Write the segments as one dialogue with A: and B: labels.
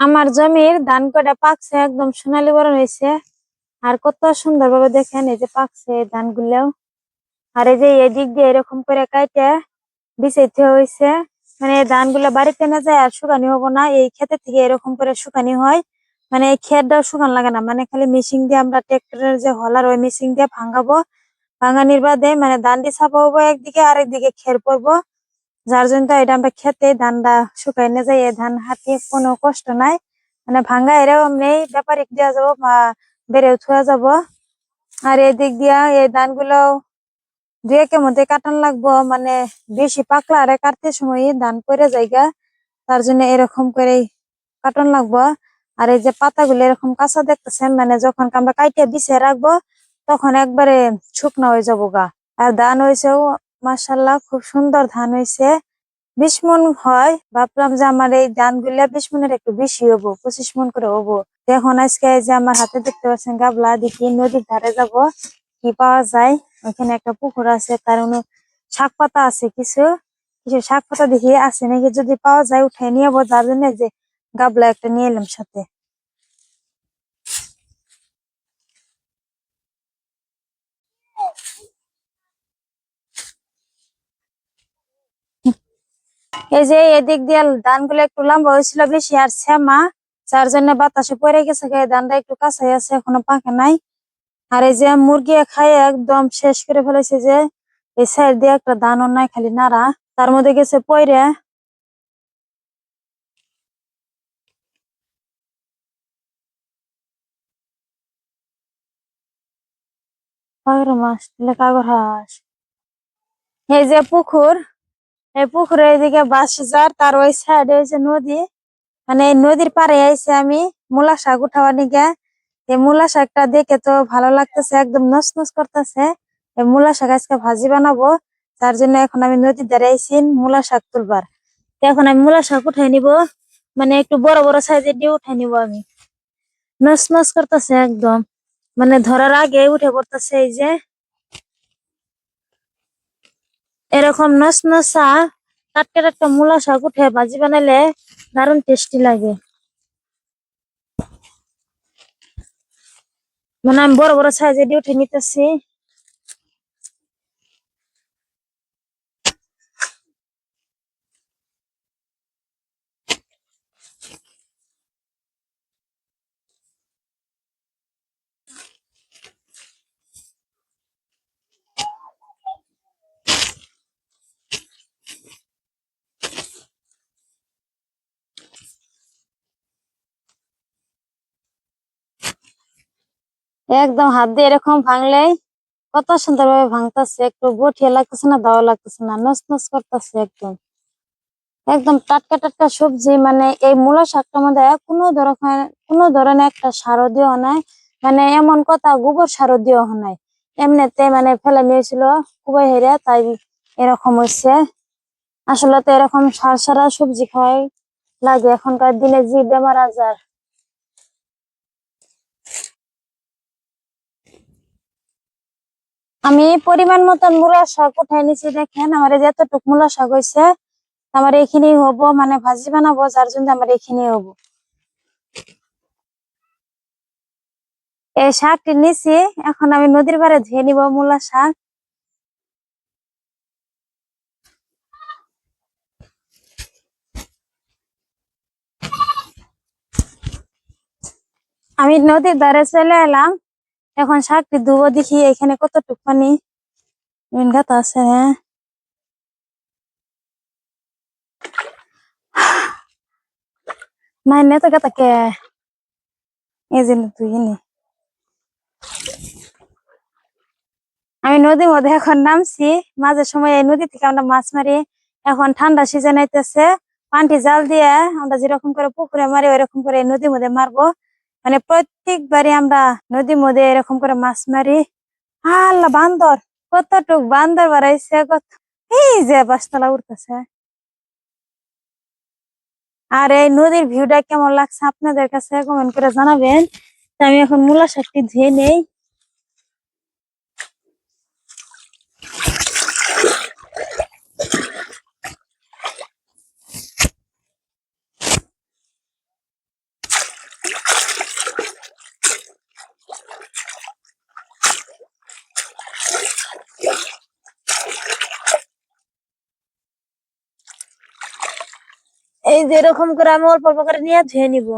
A: আমার জমির ধান কটা পাকছে? একদম সোনালী বরণ হয়েছে। আর কত সুন্দর ভাবে দেখেন এই যে পাকছে এই ধানগুলো আর এই যে এদিক দিয়ে এরকম করে কাইটে বিছাইতে হয়েছে। মানে এই ধানগুলো বাড়িতে না যায় আর শুকানি হব না। এই ক্ষেতে থেকে এরকম করে শুকানি হয়। মানে এই ক্ষেতটাও শুকান লাগে না। মানে খালি মেশিন দিয়ে আমরা ট্রেক্টরের যে হলার ওই মেশিন দিয়ে ভাঙাবো। ভাঙানির বাদে মানে ধানটি ছাপা হব একদিকে আর একদিকে খের পড়ব যার জন্য এটা আমরা খেতে, ধানটা শুকাই না যায় এই ধান হাতে কোনো কষ্ট নাই। মানে ভাঙ্গা এরকম নেই, ব্যাপারিক দেওয়া যাব বেড়ে থোয়া যাব। আর এদিক দিয়া এই ধানগুলো দু একের মধ্যে কাটান লাগবো মানে বেশি পাকলা আরে কাটতে সময় ধান পরে যায়গা। তার জন্য এরকম করে কাটন লাগবো। আর এই যে পাতাগুলো এরকম কাঁচা দেখতেছেন মানে যখন আমরা কাইটে বিছিয়ে রাখব, তখন একবারে শুকনো হয়ে যাব গা আর ধান হয়েছেও মাসাল্লাহ খুব সুন্দর ধান হয়েছে বিশ মন হয়, ভাবলাম যে আমার এই ধানগুলা বিশ মনের একটু বেশি হব, পঁচিশ মন করে হব। এখন আজকে যে আমার হাতে দেখতে পাচ্ছেন গাবলা, দেখি নদীর ধারে যাব, কি পাওয়া যায়? ওখানে একটা পুকুর আছে, তার অনু শাক পাতা আছে কিছু। কিছু শাক পাতা দেখি আছে নাকি, যদি পাওয়া যায় উঠে নিয়ে যাব, যার জন্য যে গাবলা একটা নিয়ে এলাম সাথে। এই যে এদিক দিয়ে ধানগুলো একটু লম্বা হয়েছিল বেশি আর শ্যামা, যার জন্য বাতাসে পড়ে গেছে ধানটা একটু কাঁচাই আছে, এখনও পাকে নাই। আর এই যে মুরগি খাই একদম শেষ করে ফেলেছে যে এই সাইড দিয়ে একটা ধানও নাই, খালি নাড়া। তার মধ্যে গেছে পয়রে। কাগর মাছ হাঁস। এই যে পুকুর এই পুকুরের এদিকে বাস যার তার ওই সাইডে হয়েছে নদী। মানে এই নদীর পাড়ে আইসে আমি মূলা শাক উঠাবার নিকে এই মূলা শাকটা দেখে তো ভালো লাগতেছে, একদম নস নস করতেছে। এই মূলা শাক আজকে ভাজি বানাবো, তার জন্য এখন আমি নদীর ধারে আইছি মূলা শাক তুলবার। এখন আমি মূলা শাক উঠাই নিব মানে একটু বড় বড় সাইজের দিয়ে উঠাই নিব আমি। নস নস করতেছে একদম। মানে ধরার আগে উঠে পড়তেছে এই যে। এরকম নস নসা টাটকা টাটকা মূলা শাক উঠে ভাজি বানালে দারুণ টেস্টি লাগে। মানে আমি বড় বড় সাইজে দিয়ে উঠে নিতেছি। একদম হাত দিয়ে এরকম ভাঙলে কত সুন্দর ভাবে ভাঙতেছে, একটু বটিয়া লাগতেছে না, দাওয়া লাগতেছে না নস নস করতেছে একদম। একদম টাটকা টাটকা সবজি মানে এই মূলা শাকটার মধ্যে কোনো ধরনের কোনো ধরনের একটা সারও দেওয়া নাই মানে এমন কথা গোবর সারও দেওয়া নাই। এমনিতে মানে ফেলে নিয়েছিল খুবই হেরে, তাই এরকম হচ্ছে আসলে তো এরকম সার সারা সবজি খাওয়াই লাগে, এখনকার দিনে যে বেমার আজার। আমি পরিমাণ মতন মূলা শাক উঠাই নিছি, দেখেন, আমার এই যে এতটুক মূলা শাক হয়েছে আমার এখানেই হব মানে ভাজি বানাবো, যার জন্য আমার এখানেই হব। এই শাকটি নিছি, এখন আমি নদীর পাড়ে ধুয়ে নিব মূলা শাক। আমি নদীর ধারে চলে এলাম। এখন শাকটি ধুবো দেখি, এখানে কতটুক পানি? গাত আছে হ্যাঁ। নাই তো গাতা কে? এই যে তুই আমি নদীর মধ্যে এখন নামছি, মাঝে সময় এই নদী থেকে আমরা মাছ মারি। এখন ঠান্ডা সিজন আইতেছে, পানটি জাল দিয়ে আমরা যেরকম করে পুকুরে মারি, ওইরকম করে নদীর মধ্যে মারবো। মানে প্রত্যেকবারে আমরা নদীর মধ্যে এরকম করে মাছ মারি। আল্লাহ বান্দর, কতটুক বান্দর বাড়াইছে কত এই যে বাসতলা উঠতেছে আর এই নদীর ভিউটা কেমন লাগছে আপনাদের কাছে কমেন্ট করে জানাবেন। আমি এখন মূলা শাকটি ধুয়ে নেই। এই যে এরকম করে আমি অল্প অল্প করে নিয়ে ধুয়ে নিব।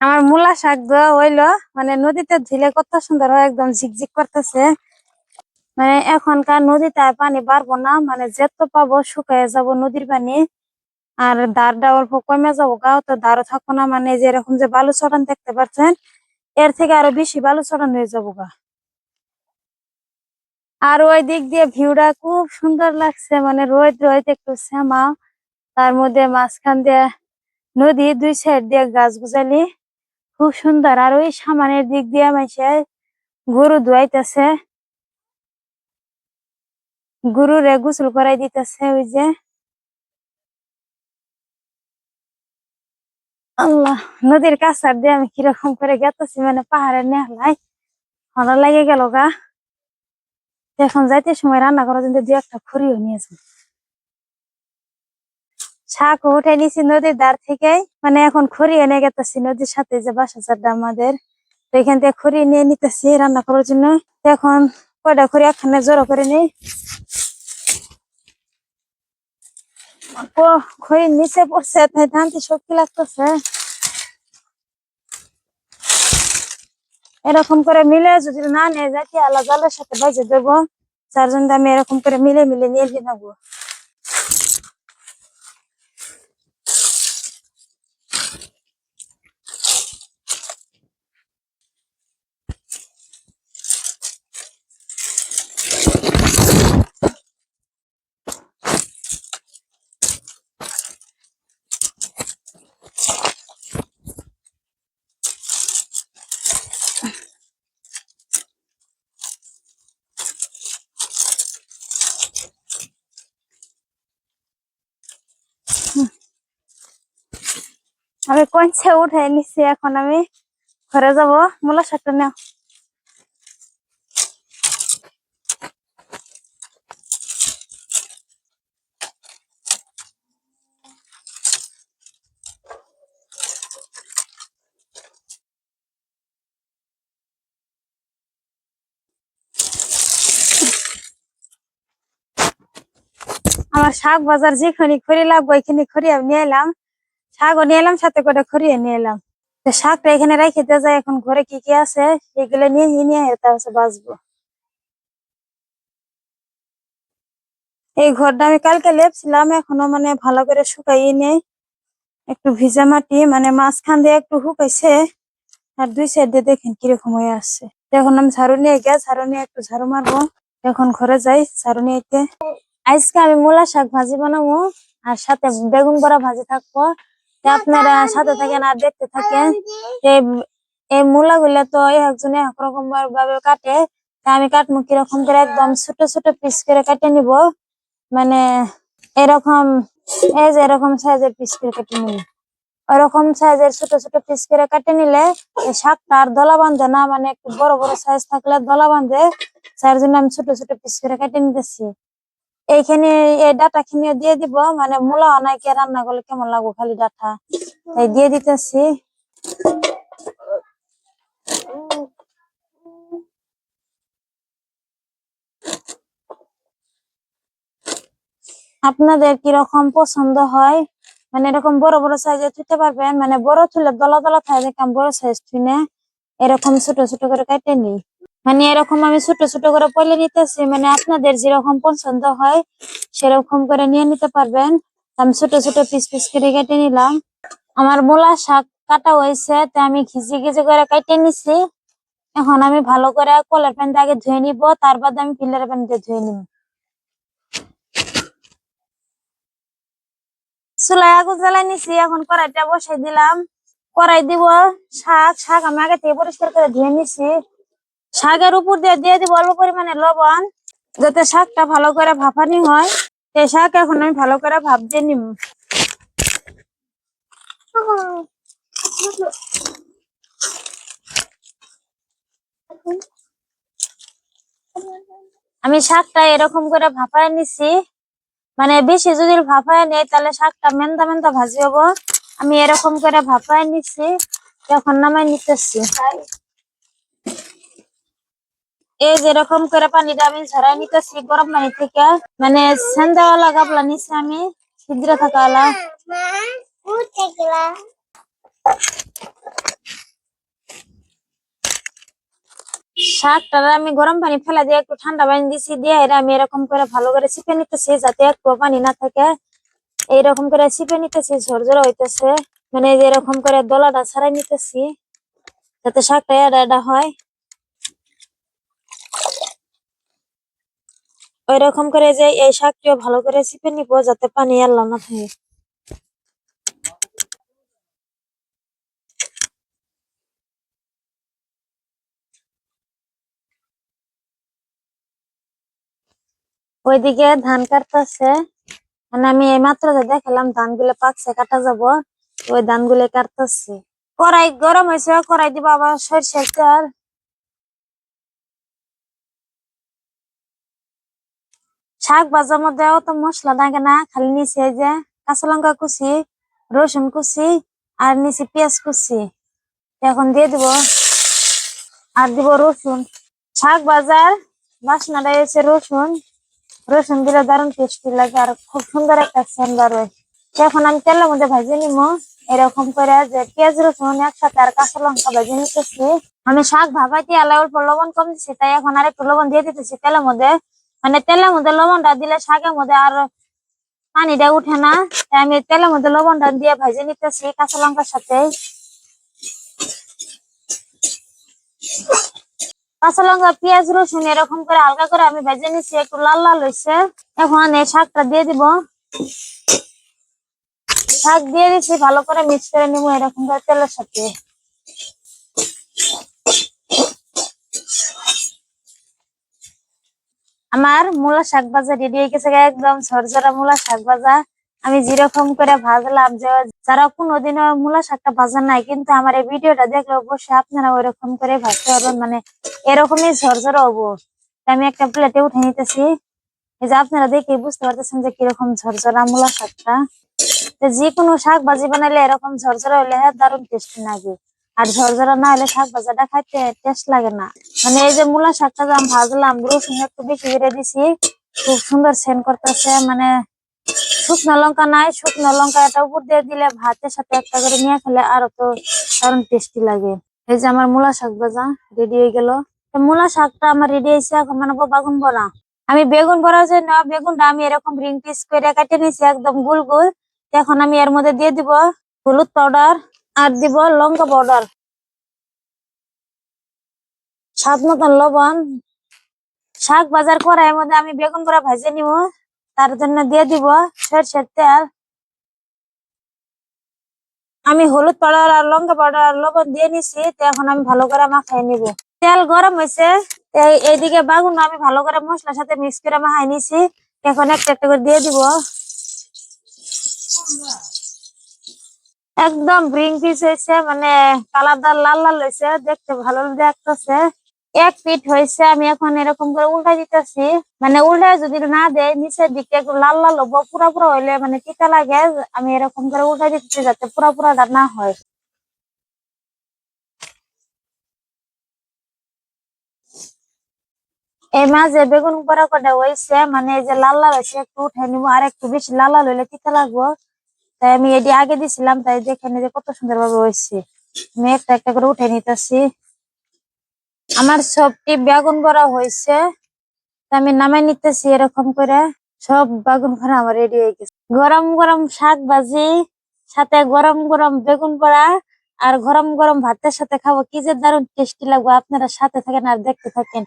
A: আমার মূলা শাক দেওয়া হইল। মানে নদীতে ধুলে কত সুন্দর হয়, একদম ঝিকঝিক করতেছে। মানে এখনকার নদীতে আর পানি বাড়বো না মানে যেত পাবো শুকায় যাব নদীর পানি। আর দাঁড়টা অল্প কমে যাব গাও তো দাঁড়ও থাকব না মানে যে এরকম যে বালু চড়ান দেখতে পাচ্ছেন, এর থেকে আরও বেশি বালু চড়ান হয়ে যাব গা। আর ওই দিক দিয়ে ভিউটা খুব সুন্দর লাগছে মানে রোদ রোদ একটু শ্যামা। তার মধ্যে মাঝখান দিয়ে নদী, দুই সাইড দিয়ে গাছ গুজালি খুব সুন্দর। আর ওই সামানের দিক দিয়ে মাইসে গরু ধুয়াইতেছে গরুরে গোসল করাই দিতেছে ওই যে। আল্লাহ, নদীর কাছার দিয়ে আমি কীরকম করে গেতেছি মানে পাহাড়ের নেহলাই ভালো লাগে গেল গা। এখন যাইতে সময় রান্না করার জন্য দু একটা খড়িও নিয়েছি শাক উঠে নিছি নদীর ধার থেকে। মানে এখন খড়ি এনে গেতেছি নদীর সাথে যে বাসা চারটা আমাদের। এখান থেকে খড়ি নিয়ে নিতেছি রান্না করার জন্য। এখন কয়টা খড়ি একখানে জড়ো করে ও খড়ি নিচে পড়ছে, তাই টানতে শক্তি লাগতেছে। এরকম করে মিলে যদি না নিয়ে যাই আলাদা জালের সাথে বাজে দেবো। যার জন্য আমি এরকম করে মিলে মিলে নিয়ে নেব। আমি কঞ্চে উঠে নিচ্ছি এখন আমি ঘরে যাব। মূলা শাকটা নেও। আমার শাক বাজার যেখানে খড়ি লাগবে, ওইখানে খড়ি আমি নিয়ে এলাম। শাকও নিয়ে এলাম, সাথে করে খড়িয়ে নিয়ে এলাম। তো শাকটা এখানে রেখে দিয়ে যায় এখন ঘরে কি কি আছে সেগুলো নিয়ে নিয়ে তারপর বাঁচবো। এই ঘরটা আমি কালকে লেপছিলাম, এখনও মানে ভালো করে শুকাই নেই। একটু ভিজা মাটি মানে মাঝখান দিয়ে একটু শুকাইছে। আর দুই সাইড দিয়ে দেখেন কীরকম হয়ে আসছে এখন আমি ঝাড়ু নিয়ে গে ঝাড়ু নিয়ে একটু ঝাড়ু মারবো। এখন ঘরে যাই ঝাড়ু নিয়ে আজকে আমি মূলা শাক ভাজি বানাবো, আর সাথে বেগুন বড়া ভাজি থাকব। আপনারা সাথে থাকেন আর দেখতে থাকেন এই এই মূলা গুলা তো একজনে এক রকম ভাবে কাটে, তা আমি কাটবো কীরকম করে একদম ছোট ছোট পিস করে কেটে নিব। মানে এরকম, এই যে এরকম সাইজের পিস করে কেটে নিব। ওরকম সাইজের ছোট ছোট পিস করে কেটে নিলে শাকটা আর দলা বাঁধে না মানে একটু বড় বড় সাইজ থাকলে দলা বাঁধে। তার জন্য আমি ছোট ছোট পিস করে কেটে নিতেছি। এইখানে এই ডাটা খিনিও দিয়ে দিব মানে মূলা অনেকে রান্না করলে কেমন লাগবে খালি ডাটা? তাই দিয়ে দিতেছি। আপনাদের কীরকম পছন্দ হয়? মানে এরকম বড় বড় সাইজে থুতে পারবেন? মানে বড় থুলে দলা দলা থাকে বড় সাইজ থুনে এরকম ছোট ছোট করে কেটে নিই। মানে এরকম আমি ছোট ছোট করে পলে নিতেছি মানে আপনাদের যেরকম পছন্দ হয়, সেরকম করে নিয়ে নিতে পারবেন। আমি ছোট ছোট পিস পিস করে কেটে নিলাম। আমার মূলা শাক কাটা হয়েছে, তা আমি খিচি খিচি করে কেটে নিছি। এখন আমি ভালো করে কলার প্যান্ট আগে ধুয়ে নিব, তার বাদে আমি ফিল্টার প্যান দিয়ে ধুয়ে নিব। চুলায় আগুন জ্বালাই নিছি, এখন কড়াইটা বসাই দিলাম। কড়াই দিব, শাক শাক আমি আগে থেকে পরিষ্কার করে ধুয়ে নিছি। শাকের উপর দিয়ে দিয়ে দিব অল্প পরিমাণে লবণ, যাতে শাকটা ভালো করে ভাপানি হয়। সেই শাক এখন আমি ভালো করে ভাপ দিয়ে নিব। আমি শাকটা এরকম করে ভাপায় নিছি। মানে বেশি যদি ভাপায় নেই, তাহলে শাকটা মেন্দা মেন্দা ভাজি হব। আমি এরকম করে ভাপায় নিছি, এখন নামাই নিতেছি। এই যেরকম করে পানিটা আমি ঝরাই নিতেছি, গরম পানি থেকে মানে সেন্দাওয়ালা গাবলা নিছি আমি, ছিদ্র থাকাওয়ালা শাকটা আমি গরম পানি ফেলা দিয়ে একটু ঠান্ডা পানি দিছি, দিয়ে এটা আমি এরকম করে ভালো করে চিপে নিতেছি, যাতে একটু পানি না থাকে। এইরকম করে চিপে নিতেছি ঝরঝরা হইতেছে। মানে এই যে এরকম করে দলাটা ছাড়াই নিতেছি, যাতে শাকটা এডা হয়। ওই রকম করে যে এই শাকটিও ভালো করে চিপে নিব যাতে পানি এলাম না থাকে ওইদিকে ধান কাটতেছে। মানে আমি এই মাত্র যে দেখালাম ধানগুলো পাকছে, কাটা যাব, ওই ধান ধানগুলো কাটতেছি। কড়াই গরম হয়েছে, কড়াই দিব আবার সরষের তেল। শাক ভাজার মধ্যে অত মশলা লাগে না, খালি নিচে যে কাঁচা লঙ্কা কুচি, রসুন কুচি আর নিচে পেঁয়াজ কুচি। এখন দিয়ে দিব, আর দিব রসুন। শাক বাজার বাসনাটা এসে রসুন। রসুন দিলে দারুণ টেস্টি লাগে আর খুব সুন্দর একটা বেরোয় এখন আমি তেলের মধ্যে ভাজি নিব। এরকম করে যে পেঁয়াজ, রসুন একসাথে আর কাঁচা লঙ্কা ভাজি নিতেছি। আমি শাক ভাবাইতে আলাই অল্প লবণ কম দিচ্ছি তাই এখন আর একটু লবণ দিয়ে দিতেছি তেলের মধ্যে। মানে তেলের মধ্যে লবণটা দিলে শাকের মধ্যে আর পানিটা উঠে না। আমি তেলের মধ্যে লবণটা দিয়ে ভাজি নিতেছি কাঁচা লঙ্কার সাথে। কাঁচা লঙ্কা, পেঁয়াজ, রসুন এরকম করে হালকা করে আমি ভেজে নিচ্ছি একটু লাল লাল হয়েছে এখন এই শাকটা দিয়ে দিব। শাক দিয়ে দিচ্ছি ভালো করে মিক্স করে নিবো এরকম করে তেলের সাথে। আমার মূলা শাক ভাজা রেডি হয়ে গেছে একদম। ঝরঝরা মূলা শাক ভাজা। আমি যেরকম করে ভাজলাম যে যারা কোনোদিনও মূলা শাকটা ভাজা নাই, কিন্তু আমার এই ভিডিওটা দেখলে অবশ্যই আপনারা ওইরকম করে ভাজতে পারবেন। মানে এরকমই ঝরঝরা হব। আমি একটা প্লেটে উঠে নিতেছি। এই যে আপনারা দেখে বুঝতে পারতেছেন যে কীরকম ঝরঝরা মূলা শাকটা। যে কোনো শাক ভাজি বানাইলে এরকম ঝরঝরা হলে দারুণ টেস্টি লাগে। আর ঝরঝরা না হলে শাক ভাজাটা খাইতে টেস্ট লাগে না। মানে এই যে মূলা শাকটা যে আমি ভাজলাম, রসুন একটু বেশি করে দিছি, খুব সুন্দর সেন্ট করতেছে মানে শুকনো লঙ্কা নাই, শুকনো লঙ্কা এটা উপর দিয়ে দিলে ভাতের সাথে একটা করে নিয়ে খেলে আরও তো দারুণ টেস্টি লাগে। এই যে আমার মূলা শাক ভাজা রেডি হয়ে গেল। মূলা শাকটা আমার রেডি হয়েছে এখন মানে বাগুন বড়া। আমি বেগুন বড়ার জন্য বেগুনটা আমি এরকম রিং পিস করে কেটে নিয়েছি, একদম গোল গোল। এখন আমি এর মধ্যে দিয়ে দিব হলুদ পাউডার আর দিব লঙ্কা পাউডার স্বাদ মতন লবণ। শাক বাজার করার মধ্যে আমি বেগুন বড়া ভেজে নিব। তার জন্য দিয়ে দিব সরষের তেল। আমি হলুদ পাউডার আর লঙ্কা পাউডার আর লবণ দিয়ে নিছি, তো এখন আমি ভালো করে মাখাই নিব। তেল গরম হয়েছে এই- এইদিকে বাগুন আমি ভালো করে মশলার সাথে মিক্স করে মাখাই নিছি। এখন একটা একটা করে দিয়ে দিব। একদম ব্রিং পিস হয়েছে মানে কালারদার লাল লাল হয়েছে, দেখতে ভালো দেখতেছে এক পিঠ হয়েছে, আমি এখন এরকম করে উল্টা দিতেছি। মানে উল্টা যদি না দেয়, নিচের দিকে একটু লাল লাল হব, পুরা পুরা হইলে মানে তিতা লাগে, আমি এরকম করে উল্টা দিতেছি যাতে পুরা পুরাটা না হয়। এই মাঝে বেগুন পোড়া কটা হয়েছে মানে এই যে লাল লাল হয়েছে, একটু উঠে নিবো, আর একটু বেশি লাল লাল হইলে তিতা লাগবো। তাই আমি এটি আগে দিছিলাম, তাই দেখেন যে কত সুন্দর ভাবে হয়েছে। আমি একটা একটা করে উঠে নিতেছি। আমার সবটি বেগুন ভরা হয়েছে। আমি নামাই নিতেছি এরকম করে। সব বেগুন ভরা আমার রেডি হয়ে গেছে। গরম গরম শাক ভাজি, সাথে গরম গরম বেগুন পোড়া, আর গরম গরম ভাতের সাথে খাব। কি যে দারুণ টেস্টি লাগবে। আপনারা সাথে থাকেন আর দেখতে থাকেন।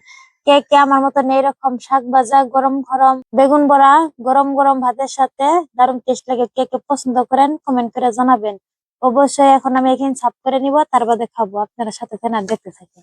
A: কে কে আমার মতন এইরকম শাক ভাজা, গরম গরম বেগুন বড়া, গরম গরম ভাতের সাথে দারুণ টেস্ট লাগে। কে কে পছন্দ করেন কমেন্ট করে জানাবেন। অবশ্যই এখন আমি এখানে সাফ করে নিব, তার বাদে খাব। আপনারা সাথে দেখতে থাকেন।